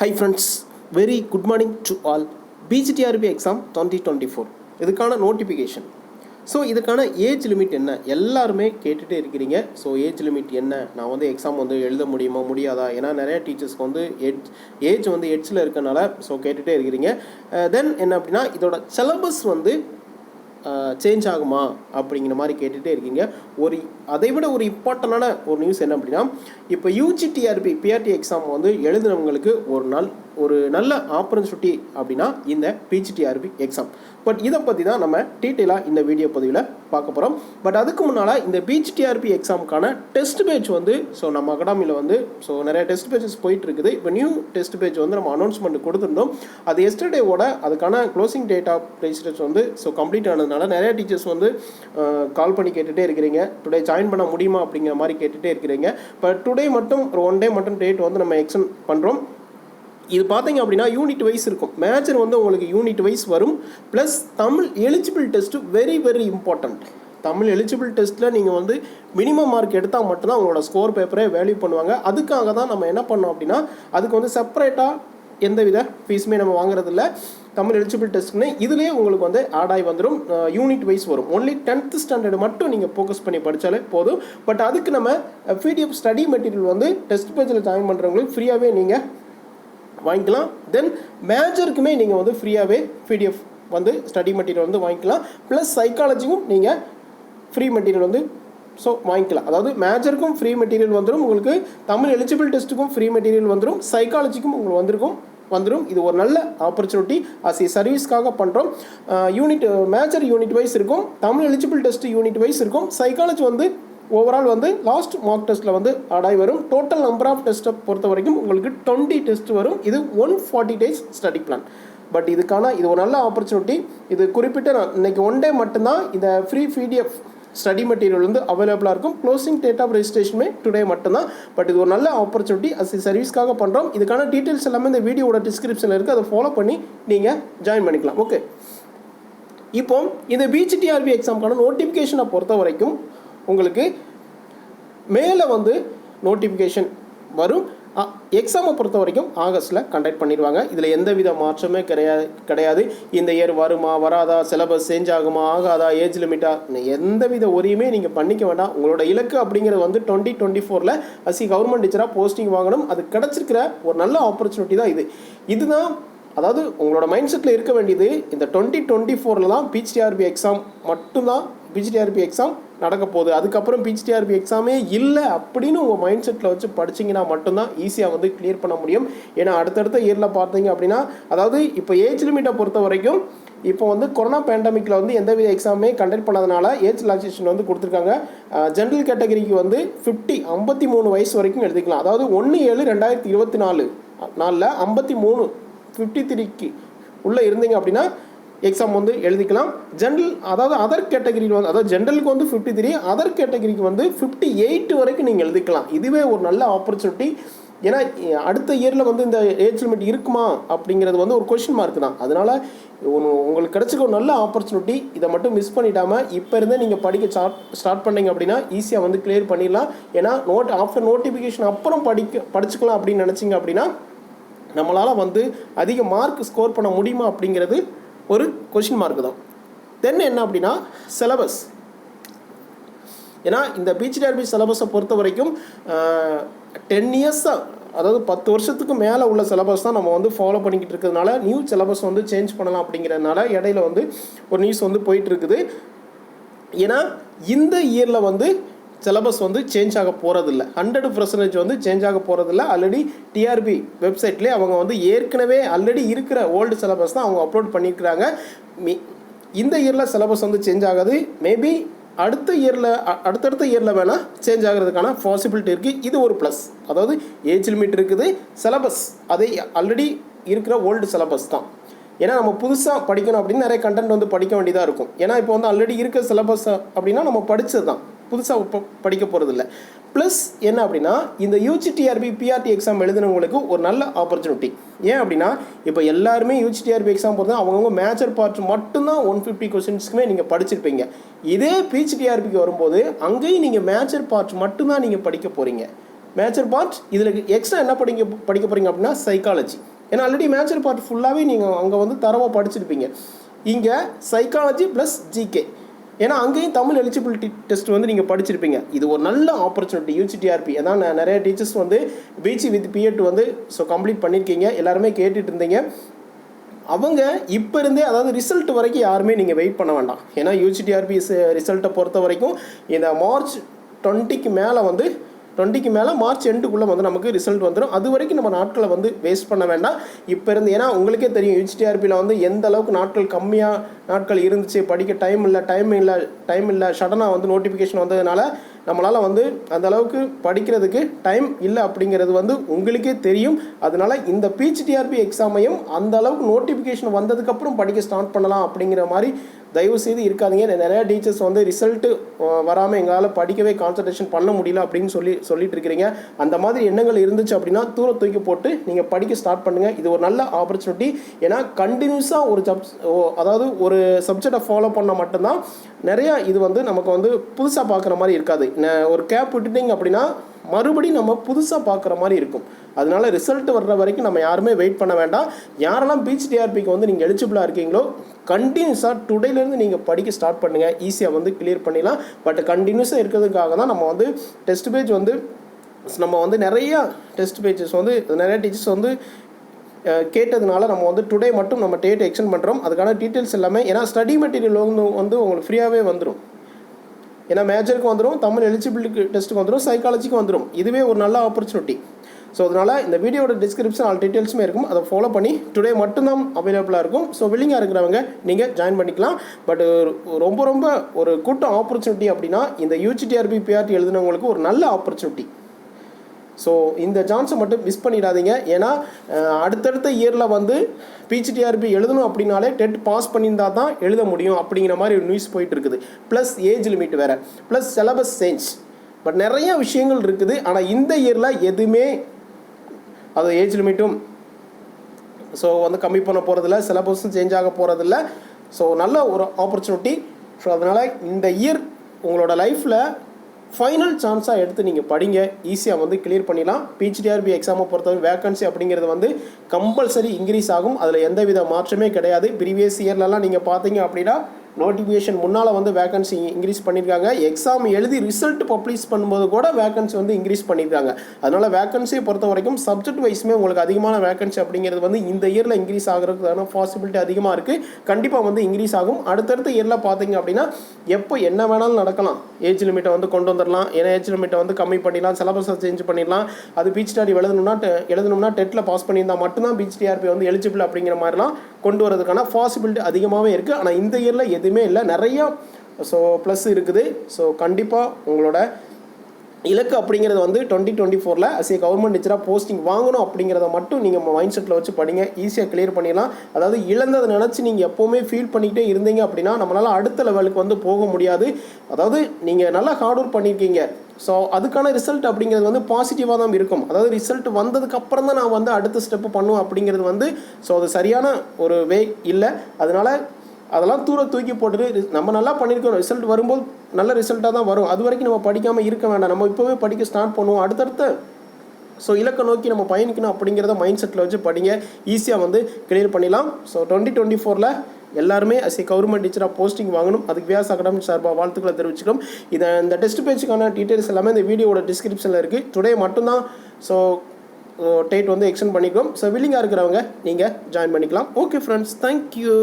Hi friends very good morning to all PGTRB exam twenty twenty four இதுக்கான notification so இதுக்கான age limit என்ன? எல்லாருமே கேட்டுகிட்டே இருக்கிறீங்க. ஸோ ஏஜ் லிமிட் என்ன? நான் வந்து எக்ஸாம் வந்து எழுத முடியுமா முடியாதா? ஏன்னா நிறையா டீச்சர்ஸ்க்கு வந்து எட் ஏஜ் வந்து எட்ஜில் இருக்கனால ஸோ கேட்டுகிட்டே இருக்கிறீங்க. தென் என்ன அப்படின்னா இதோட சிலபஸ் வந்து சேஞ்ச் ஆகுமா அப்படிங்கிற மாதிரி கேட்டுகிட்டே இருக்கீங்க. ஒரு அதை விட ஒரு இம்பார்ட்டண்டான ஒரு நியூஸ் என்ன அப்படின்னா இப்போ யூஜிடிஆர்பி பிஆர்டி எக்ஸாம் வந்து எழுதுனவங்களுக்கு ஒரு நாள் ஒரு நல்ல ஆப்பர்ச்சுனிட்டி அப்படின்னா இந்த பிஜிடிஆர்பி எக்ஸாம் பட் இதை பற்றி தான் நம்ம டீட்டெயிலாக இந்த வீடியோ பதிவில் பார்க்க போகிறோம் பட் அதுக்கு முன்னால் இந்த பிஜிடிஆர்பி எக்ஸாமுக்கான டெஸ்ட் பேஜ் வந்து ஸோ நம்ம அகாடமியில் வந்து ஸோ நிறைய டெஸ்ட் பேஜஸ் போயிட்டு இருக்குது. இப்போ நியூ டெஸ்ட் பேஜ் வந்து நம்ம அனௌன்ஸ்மெண்ட் கொடுத்துருந்தோம். அது எஸ்டர்டேவோட அதுக்கான க்ளோசிங் டேட் ஆஃப் ரெஜிஸ்ட்ரேஷன் வந்து ஸோ கம்ப்ளீட் ஆனதுனால நிறைய டீச்சர்ஸ் வந்து கால் பண்ணி கேட்டுகிட்டே இருக்கிறீங்க. டுடே ஜாயின் பண்ண முடியுமா அப்படிங்கிற மாதிரி கேட்டுகிட்டே இருக்கிறீங்க. பட் டுடே மட்டும் ஒரு ஒன் டே மட்டும் டேட் வந்து நம்ம எக்ஸ்டன் பண்ணுறோம் இது பார்த்தீங்க அப்படின்னா யூனிட் வைஸ் இருக்கும். மேஜர் வந்து உங்களுக்கு யூனிட் வைஸ் வரும். Plus Tamil eligible test very very important Tamil eligible டெஸ்ட்டில் நீங்கள் வந்து மினிமம் மார்க் எடுத்தால் மட்டும்தான் உங்களோட ஸ்கோர் பேப்பரே வேல்யூ பண்ணுவாங்க. அதுக்காக தான் நம்ம என்ன பண்ணோம் அப்படின்னா அதுக்கு வந்து செப்பரேட்டாக எந்த வித ஃபீஸுமே நம்ம வாங்குறதில்ல. தமிழ் எலிஜிபிள் டெஸ்ட்னு இதுலேயே உங்களுக்கு வந்து ஆட் ஆகி வந்துடும் யூனிட் வைஸ் வரும். ஒன்லி டென்த் ஸ்டாண்டர்டு மட்டும் நீங்கள் ஃபோக்கஸ் பண்ணி படித்தாலே போதும். பட் அதுக்கு நம்ம பிடிஎஃப் ஸ்டடி மெட்டீரியல் வந்து டெஸ்ட் பேஜில் ஜாயின் பண்ணுறவங்களுக்கு ஃப்ரீயாகவே நீங்கள் வாங்கிக்கலாம். தென் மேஜருக்குமே நீங்கள் வந்து ஃப்ரீயாகவே பிடிஎஃப் வந்து ஸ்டடி மெட்டீரியல் வந்து வாங்கிக்கலாம். ப்ளஸ் சைக்காலஜிக்கும் நீங்கள் ஃப்ரீ மெட்டீரியல் வந்து ஸோ வாங்கிக்கலாம். அதாவது மேஜருக்கும் ஃப்ரீ மெட்டீரியல் வந்துடும் உங்களுக்கு தமிழ் எலிஜிபிள் டெஸ்ட்டுக்கும் ஃப்ரீ மெட்டீரியல் வந்துடும் சைக்காலஜிக்கும் உங்களுக்கு வந்திருக்கும் வந்துடும் இது ஒரு நல்ல ஆப்பர்ச்சுனிட்டி அஸ் ஏ சர்வீஸ்க்காக பண்ணுறோம் யூனிட் மேஜர் யூனிட் வைஸ் இருக்கும். Tamil eligible test unit wise இருக்கும். சைக்காலஜி வந்து ஓவரால் வந்து லாஸ்ட் மார்க் டெஸ்ட்டில் வந்து ஆடாய் வரும். டோட்டல் நம்பர் ஆஃப் டெஸ்ட்டை பொறுத்த வரைக்கும் உங்களுக்கு டுவெண்ட்டி டெஸ்ட் வரும். இது one forty days study plan but இதுக்கான இது ஒரு நல்ல ஆப்பர்ச்சுனிட்டி இது குறிப்பிட்ட நான் இன்னைக்கு ஒன் டே மட்டும்தான் இந்த ஃப்ரீ பிடிஎஃப் ஸ்டடி மெட்டீரியல் வந்து அவைலபிளாக இருக்கும். க்ளோசிங் டேட் ஆஃப் ரெஜிஸ்ட்ரேஷனுமே டுடே மட்டும்தான். பட் இது ஒரு நல்ல ஆப்பர்ச்சுனிட்டி அஸ் சர்வீஸ்க்காக பண்ணுறோம் இதுக்கான டீட்டெயில்ஸ் எல்லாமே இந்த வீடியோட டிஸ்கிரிப்ஷனில் இருக்குது அதை ஃபாலோ பண்ணி நீங்கள் ஜாயின் பண்ணிக்கலாம். ஓகே இப்போ இந்த பிஜிடிஆர்பி எக்ஸாமுக்கான நோட்டிஃபிகேஷனை பொறுத்த வரைக்கும் உங்களுக்கு மேலே வந்து நோட்டிஃபிகேஷன் வரும். எக்ஸாமை பொறுத்த வரைக்கும் ஆகஸ்ட்டில் கண்டக்ட் பண்ணிடுவாங்க. இதில் எந்த வித மாற்றமே கிடையாது கிடையாது. இந்த இயர் வருமா வராதா சிலபஸ் சேஞ்ச் ஆகுமா ஆகாதா ஏஜ் லிமிட்டா எந்த வித ஒரியுமே நீங்கள் பண்ணிக்க வேண்டாம். உங்களோட இலக்கு அப்படிங்கிறது வந்து டுவெண்ட்டி டுவெண்ட்டி ஃபோரில் அசி கவர்மெண்ட் டீச்சராக போஸ்டிங் வாங்கணும். அது கிடச்சிருக்கிற ஒரு நல்ல ஆப்பர்ச்சுனிட்டி தான் இது. இதுதான் அதாவது உங்களோட மைண்ட் செட்டில் இருக்க வேண்டியது இந்த டுவெண்ட்டி டுவெண்ட்டி ஃபோரில் தான் பிஜிடிஆர்பி எக்ஸாம் மட்டும்தான். பிஜிடிஆர்பி எக்ஸாம் நடக்க போகுது அதுக்கப்புறம் பிஹெச்டிஆர்பி எக்ஸாமே இல்லை அப்படின்னு உங்கள் மைண்ட் செட்டில் வச்சு படிச்சிங்கன்னா மட்டும்தான் ஈஸியாக வந்து கிளியர் பண்ண முடியும். ஏன்னா அடுத்தடுத்த இயரில் பார்த்தீங்க அப்படின்னா அதாவது இப்போ ஏஜ் லிமிட்டை பொறுத்த வரைக்கும் இப்போ வந்து கொரோனா பேண்டமிக்கில் வந்து எந்தவித எக்ஸாமே கண்டக்ட் பண்ணாதனால ஏஜ் ரிலாக்ஸேஷன் வந்து கொடுத்துருக்காங்க. ஜென்ரல் கேட்டகரிக்கு வந்து ஃபிஃப்டி ஐம்பத்தி மூணு வயசு வரைக்கும் எழுதிக்கலாம் அதாவது ஒன்று ஏழு ரெண்டாயிரத்தி இருபத்தி நாலு நாளில் ஐம்பத்தி மூணு ஃபிஃப்டி த்ரீக்கு உள்ளே இருந்தீங்க அப்படின்னா எக்ஸாம் வந்து எழுதிக்கலாம். ஜென்ரல் அதாவது அதர் கேட்டகரியில் வந்து அதாவது ஜென்ரலுக்கு வந்து ஃபிஃப்டி த்ரீ அதர் கேட்டகரிக்கு வந்து ஃபிஃப்டி எயிட் வரைக்கும் நீங்கள் எழுதிக்கலாம். இதுவே ஒரு நல்ல ஆப்பர்ச்சுனிட்டி ஏன்னா அடுத்த இயரில் வந்து இந்த ஏஜ் லிமிட் இருக்குமா அப்படிங்கிறது வந்து ஒரு கொஷின் மார்க் தான். அதனால் உங்களுக்கு கிடச்சிக்க ஒரு நல்ல ஆப்பர்ச்சுனிட்டி இதை மட்டும் மிஸ் பண்ணிடாமல் இப்போ இருந்தே நீங்கள் படிக்க ஸ்டார்ட் ஸ்டார்ட் பண்ணீங்க அப்படின்னா ஈஸியாக வந்து கிளியர் பண்ணிடலாம். ஏன்னா நோட் ஆஃப்டர் நோட்டிஃபிகேஷன் அப்புறம் படிக்க படிச்சுக்கலாம் அப்படின்னு நினச்சிங்க அப்படின்னா நம்மளால் வந்து அதிக மார்க் ஸ்கோர் பண்ண முடியுமா அப்படிங்கிறது ஒரு கொஷின் மார்க் தான். தென் என்ன அப்படின்னா சிலபஸ் ஏன்னா இந்த பிஜிடிஆர்பி சிலபஸை பொறுத்த வரைக்கும் டென் இயர்ஸாக அதாவது பத்து வருஷத்துக்கு மேலே உள்ள சிலபஸ் தான் நம்ம வந்து ஃபாலோ பண்ணிக்கிட்டு இருக்கிறதுனால நியூ சிலபஸ் வந்து சேஞ்ச் பண்ணலாம் அப்படிங்கிறதுனால இடையில வந்து ஒரு நியூஸ் வந்து போயிட்டு இருக்குது. ஏன்னா இந்த இயரில் வந்து சிலபஸ் வந்து சேஞ்ச் ஆக போகிறதில்ல ஹண்ட்ரட் பர்சன்டேஜ் வந்து சேஞ்ச் ஆக போகிறதில்ல ஆல்ரெடி டிஆர்பி வெப்சைட்லேயே அவங்க வந்து ஏற்கனவே ஆல்ரெடி இருக்கிற ஓல்டு சிலபஸ் தான் அவங்க அப்லோட் பண்ணியிருக்கிறாங்க. மீ இந்த இயரில் சிலபஸ் வந்து சேஞ்ச் ஆகாது. மேபி அடுத்த இயரில் அடுத்தடுத்த இயரில் வேணால் சேஞ்ச் ஆகிறதுக்கான பாசிபிலிட்டி இருக்குது இது ஒரு ப்ளஸ் அதாவது ஏஜ் லிமிட் இருக்குது. சிலபஸ் அதே ஆல்ரெடி இருக்கிற ஓல்டு சிலபஸ் தான். ஏன்னா நம்ம புதுசாக படிக்கணும் அப்படின்னு நிறைய கண்டென்ட் வந்து படிக்க வேண்டியதாக இருக்கும். ஏன்னா இப்போ வந்து ஆல்ரெடி இருக்க சிலபஸ் அப்படின்னா நம்ம படித்தது தான் புதுசாக இப்போ படிக்க போகிறதில்ல ப்ளஸ் என்ன அப்படின்னா இந்த யூஜிடிஆர்பி பிஆர்டி எக்ஸாம் எழுதினவங்களுக்கு ஒரு நல்ல ஆப்பர்ச்சுனிட்டி ஏன் அப்படின்னா இப்போ எல்லாருமே யூஜிடிஆர்பி எக்ஸாம் போகிறது அவங்கவுங்க மேஜர் பார்ட் மட்டும்தான் ஒன் ஃபிஃப்டி கொஸ்டின்ஸ்க்குமே நீங்கள் படிச்சிருப்பீங்க. இதே பிஹெச்டிஆர்பிக்கு வரும்போது அங்கேயும் நீங்கள் மேஜர் பார்ட் மட்டும்தான் நீங்கள் படிக்க போகிறீங்க மேஜர் பார்ட் இதில் எக்ஸ்ட்ரா என்ன படிக்க படிக்க போகிறீங்க அப்படின்னா சைக்காலஜி ஏன்னா ஆல்ரெடி மேஜர் பார்ட் ஃபுல்லாகவே நீங்கள் அங்கே வந்து தரவாக படிச்சிருப்பீங்க. இங்கே சைக்காலஜி ப்ளஸ் ஜிகே ஏன்னா அங்கேயும் தமிழ் எலிஜிபிலிட்டி டெஸ்ட் வந்து நீங்கள் படிச்சிருப்பீங்க. இது ஒரு நல்ல ஆப்பர்ச்சுனிட்டி யூசிடிஆர்பி ஏன்னா நான் நிறைய டீச்சர்ஸ் வந்து பிஜி வித் பிஎட் வந்து ஸோ கம்ப்ளீட் பண்ணியிருக்கீங்க எல்லாருமே கேட்டுட்டு இருந்தீங்க. அவங்க இப்போ இருந்தே அதாவது ரிசல்ட் வரைக்கும் யாருமே நீங்கள் வெயிட் பண்ண வேண்டாம். ஏன்னா யூசிடிஆர்பி ரிசல்ட்டை பொறுத்த வரைக்கும் இந்த மார்ச் டுவெண்ட்டிக்கு மேலே வந்து டுவெண்ட்டிக்கு மேலே மார்ச் எண்டுக்குள்ளே வந்து நமக்கு ரிசல்ட் வந்துடும் அது வரைக்கும் நம்ம நாட்களை வந்து வேஸ்ட் பண்ண வேண்டாம். இப்போ இருந்து ஏன்னா உங்களுக்கே தெரியும் யூஜிடிஆர்பியில் வந்து எந்த அளவுக்கு நாட்கள் கம்மியாக நாட்கள் இருந்துச்சு படிக்க டைம் இல்லை டைம் இல்லை டைம் இல்லை சடனாக வந்து நோட்டிஃபிகேஷன் வந்ததுனால நம்மளால் வந்து அந்த அளவுக்கு படிக்கிறதுக்கு டைம் இல்லை அப்படிங்கிறது வந்து உங்களுக்கே தெரியும். அதனால இந்த பிஹெச்டிஆர்பி எக்ஸாமையும் அந்த அளவுக்கு நோட்டிஃபிகேஷன் வந்ததுக்கப்புறம் படிக்க ஸ்டார்ட் பண்ணலாம் அப்படிங்கிற மாதிரி தயவு செய்து இருக்காதீங்க நிறைய டீச்சர்ஸ் வந்து ரிசல்ட்டு வராமல் எங்களால் படிக்கவே கான்சன்ட்ரேஷன் பண்ண முடியல அப்படின்னு சொல்லி சொல்லிட்டு இருக்கிறீங்க அந்த மாதிரி எண்ணங்கள் இருந்துச்சு அப்படின்னா தூர தூக்கி போட்டு நீங்கள் படிக்க ஸ்டார்ட் பண்ணுங்கள் இது ஒரு நல்ல ஆப்பர்ச்சுனிட்டி ஏன்னா கண்டினியூஸாக ஒரு சப் அதாவது ஒரு சப்ஜெக்டை ஃபாலோ பண்ணால் மட்டும்தான் நிறையா இது வந்து நமக்கு வந்து புதுசாக பார்க்குற மாதிரி இருக்காது. ஒரு கேப் விட்டுட்டிங்க அப்படின்னா மறுபடியும் நம்ம புதுசாக பார்க்குற மாதிரி இருக்கும். அதனால ரிசல்ட் வர்ற வரைக்கும் நம்ம யாருமே வெயிட் பண்ண வேண்டாம். யாரெல்லாம் பீச் டிஆர்பிக்கு வந்து நீங்கள் எலிஜிபிளாக இருக்கீங்களோ கண்டினியூஸாக டுடேலேருந்து நீங்கள் படிக்க ஸ்டார்ட் பண்ணுங்கள் ஈஸியாக வந்து கிளியர் பண்ணிடலாம். பட் கண்டினியூஸாக இருக்கிறதுக்காக தான் நம்ம வந்து டெஸ்ட் பேஜ் வந்து நம்ம வந்து நிறையா டெஸ்ட் பேஜஸ் வந்து நிறைய டீச்சர்ஸ் வந்து கேட்டதுனால நம்ம வந்து டுடே மட்டும் நம்ம டேட் எக்ஸ்டெண்ட் பண்ணுறோம் அதுக்கான டீட்டெயில்ஸ் எல்லாமே ஏன்னா ஸ்டடி மெட்டீரியல் வந்து வந்து உங்களுக்கு ஃப்ரீயாகவே வந்துடும் ஏன்னா மேஜருக்கு வந்துடும் தமிழ் எலிஜிபிலிட்டி டெஸ்ட்டுக்கு வந்துடும் சைக்காலஜிக்கு வந்துடும் இதுவே ஒரு நல்ல ஆப்பர்ச்சுனிட்டி ஸோ அதனால் இந்த வீடியோட டிஸ்கிரிப்ஷன் ஆல் டீட்டெயில்ஸுமே இருக்கும். அதை ஃபாலோ பண்ணி டுடே மட்டும்தான் அவைலபிளாக இருக்கும். ஸோ வில்லிங்காக இருக்கிறவங்க நீங்கள் ஜாயின் பண்ணிக்கலாம். பட் ரொம்ப ரொம்ப ஒரு கூட்டம் ஆப்பர்ச்சுனிட்டி அப்படின்னா இந்த யூஜிடிஆர்பி பிஆர்டி எழுதுனவங்களுக்கு ஒரு நல்ல ஆப்பர்ச்சுனிட்டி ஸோ இந்த சான்ஸை மட்டும் மிஸ் பண்ணிடாதீங்க. ஏன்னா அடுத்தடுத்த இயரில் வந்து பிஹெச்டிஆர்பி எழுதணும் அப்படின்னாலே டெட் பாஸ் பண்ணியிருந்தா தான் எழுத முடியும் அப்படிங்கிற மாதிரி ஒரு நியூஸ் போயிட்டு இருக்குது ப்ளஸ் ஏஜ் லிமிட் வேறு. ப்ளஸ் சிலபஸ் சேஞ்ச் பட் நிறைய விஷயங்கள் இருக்குது. ஆனால் இந்த இயரில் எதுவுமே அது ஏஜ் லிமிட்டும் ஸோ வந்து கம்மி பண்ண போகிறதில்ல சிலபஸும் சேஞ்ச் ஆக போகிறதில்ல ஸோ நல்ல ஒரு ஆப்பர்ச்சுனிட்டி ஸோ அதனால் இந்த இயர் உங்களோட லைஃப்பில் ஃபைனல் சான்ஸாக எடுத்து நீங்கள் படிங்க. ஈஸியாக வந்து கிளியர் பண்ணிடலாம். பிஹெச்டிஆர்பி எக்ஸாமை பொறுத்தவரை வேகன்சி அப்படிங்கிறது வந்து கம்பல்சரி இன்க்ரீஸ் ஆகும். அதில் எந்தவித மாற்றமே கிடையாது. ப்ரீவியஸ் இயர்லலாம் நீங்கள் பார்த்தீங்க அப்படின்னா நோட்டிஃபிகேஷன் முன்னால் வந்து வேகன்சி இன்க்ரீஸ் பண்ணியிருக்காங்க எக்ஸாம் எழுதி ரிசல்ட் பப்ளிஷ் பண்ணும்போது கூட வேகன்சி வந்து இன்க்ரீஸ் பண்ணியிருக்காங்க அதனால் வேகன்சியை பொறுத்த வரைக்கும் சப்ஜெக்ட் வைஸுமே உங்களுக்கு அதிகமான வேகன்சி அப்படிங்கிறது வந்து இந்த இயரில் இன்க்ரீஸ் ஆகிறதுக்கான பாசிபிலிட்டி அதிகமாக இருக்குது கண்டிப்பாக வந்து இன்க்ரீஸ் ஆகும். அடுத்தடுத்த இயரில் பார்த்தீங்க அப்படின்னா எப்போ என்ன வேணாலும் நடக்கலாம். ஏஜ் லிமிட்டை வந்து கொண்டு வந்துடலாம் ஏன்னா ஏஜ் லிமிட்டை வந்து கம்மி பண்ணிடலாம். சிலபஸை சேஞ்ச் பண்ணிடலாம். அது பீச் ஸ்டாடி எழுதணும்னா எழுதணும்னா டெட்டில் பாஸ் பண்ணியிருந்தால் மட்டும்தான் பீச் டிஆர்பி வந்து எலிஜிபிள் அப்படிங்கிற மாதிரிலாம் கொண்டு வரதுக்கான பாசிபிலிட்டி அதிகமாகவே இருக்குது ஆனால் இந்த இயரில் எதுவுமே இல்லை. நிறையா ஸோ ப்ளஸ் இருக்குது. ஸோ கண்டிப்பாக உங்களோட இலக்கு அப்படிங்கிறது வந்து டுவெண்ட்டி டுவெண்ட்டி ஃபோரில் அஸ் ஏ கவர்மெண்ட் டீச்சராக போஸ்டிங் வாங்கணும் அப்படிங்கிறத மட்டும் நீங்கள் மைண்ட் செட்டில் வச்சு படிங்க. ஈஸியாக கிளியர் பண்ணிடலாம். அதாவது இழந்ததை நினச்சி நீங்கள் எப்போவுமே ஃபீல் பண்ணிக்கிட்டே இருந்தீங்க அப்படின்னா நம்மளால் அடுத்த லெவலுக்கு வந்து போக முடியாது. அதாவது நீங்கள் நல்லா ஹார்ட் ஒர்க் பண்ணியிருக்கீங்க ஸோ அதுக்கான ரிசல்ட் அப்படிங்கிறது வந்து பாசிட்டிவாக தான் இருக்கும். அதாவது ரிசல்ட் வந்ததுக்கு அப்புறம் தான் நான் வந்து அடுத்த ஸ்டெப்பு பண்ணுவேன் அப்படிங்கிறது வந்து ஸோ அது சரியான ஒரு வே இல்லை. அதனால் அதெல்லாம் தூர தூக்கி போட்டுட்டு நம்ம நல்லா பண்ணியிருக்கோம். ரிசல்ட் வரும்போது நல்ல ரிசல்ட்டாக தான் வரும். அது வரைக்கும் நம்ம படிக்காமல் இருக்க வேண்டாம். நம்ம இப்போவே படிக்க ஸ்டார்ட் பண்ணுவோம். அடுத்தடுத்த ஸோ இலக்கை நோக்கி நம்ம பயணிக்கணும் அப்படிங்கிறத மைண்ட் செட்டில் வச்சு படிங்க. ஈஸியாக வந்து கிளியர் பண்ணிடலாம். ஸோ டுவெண்ட்டி டுவெண்ட்டி ஃபோரில் எல்லாருமே அஸ் ஏ கவர்மெண்ட் டீச்சராக போஸ்டிங் வாங்கணும். அதுக்கு வியாஸ் அகாடமி சார்பாக வாழ்த்துக்களை தெரிவிச்சுக்கிறோம். இதை இந்த டெஸ்ட் பேஜுக்கான டீட்டெயில்ஸ் எல்லாமே இந்த வீடியோட டிஸ்கிரிப்ஷனில் இருக்குது டுடே மட்டும்தான் ஸோ டேட் uh, வந்து எக்ஸ்டெண்ட் பண்ணிக்கிறோம். ஸோ வில்லிங்காக இருக்கிறவங்க நீங்கள் ஜாயின் பண்ணிக்கலாம். Okay friends thank you